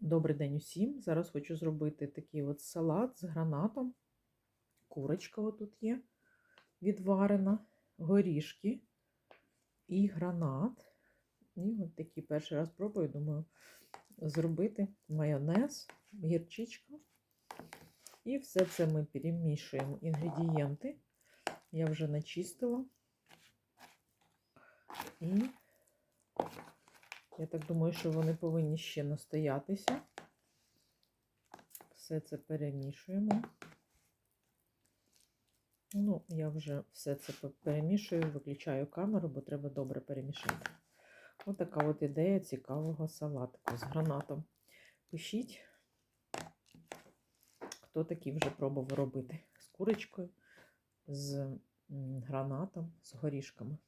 Добрий день усім. Зараз хочу зробити такий от салат з гранатом. Курочка отут є відварена, горішки і гранат. І от такий перший раз пробую, думаю, зробити майонез, гірчичка. І все це ми перемішуємо інгредієнти. Я вже начистила. І я так думаю, що вони повинні ще настоятися. Все це перемішуємо. Ну, я вже все це перемішую, виключаю камеру, бо треба добре перемішати. Ось така от ідея цікавого салатику з гранатом. Пишіть, хто такий вже пробував робити з курочкою, з гранатом, з горішками.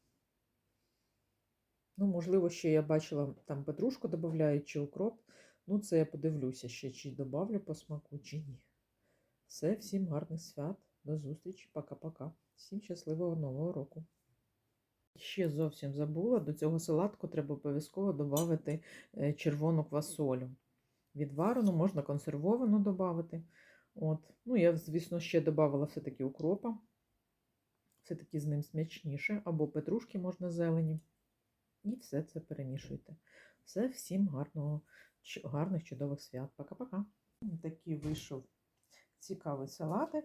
Ну, можливо, ще я бачила, там петрушку додають чи укроп. Ну, це я подивлюся ще, чи добавлю по смаку, чи ні. Все, всім гарних свят. До зустрічі. Пока-пока. Всім щасливого нового року. Ще зовсім забула, до цього салатку треба обов'язково додати червону квасолю. Відварену, можна консервовану додати. От. Ну, я, звісно, ще додавала все-таки укропа. Все-таки з ним смачніше, або петрушки можна зелені. І все це перемішуйте. Все, всім гарного, гарних, чудових свят. Пока-пока. Такий вийшов цікавий салатик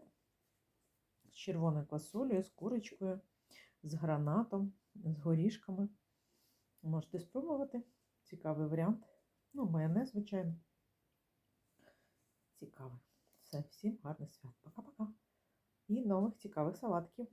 з червоною квасолею, з курочкою, з гранатом, з горішками. Можете спробувати. Цікавий варіант. Ну, майонез, звичайно. Цікавий. Все, всім гарних свят. Пока-пока. І нових цікавих салатків.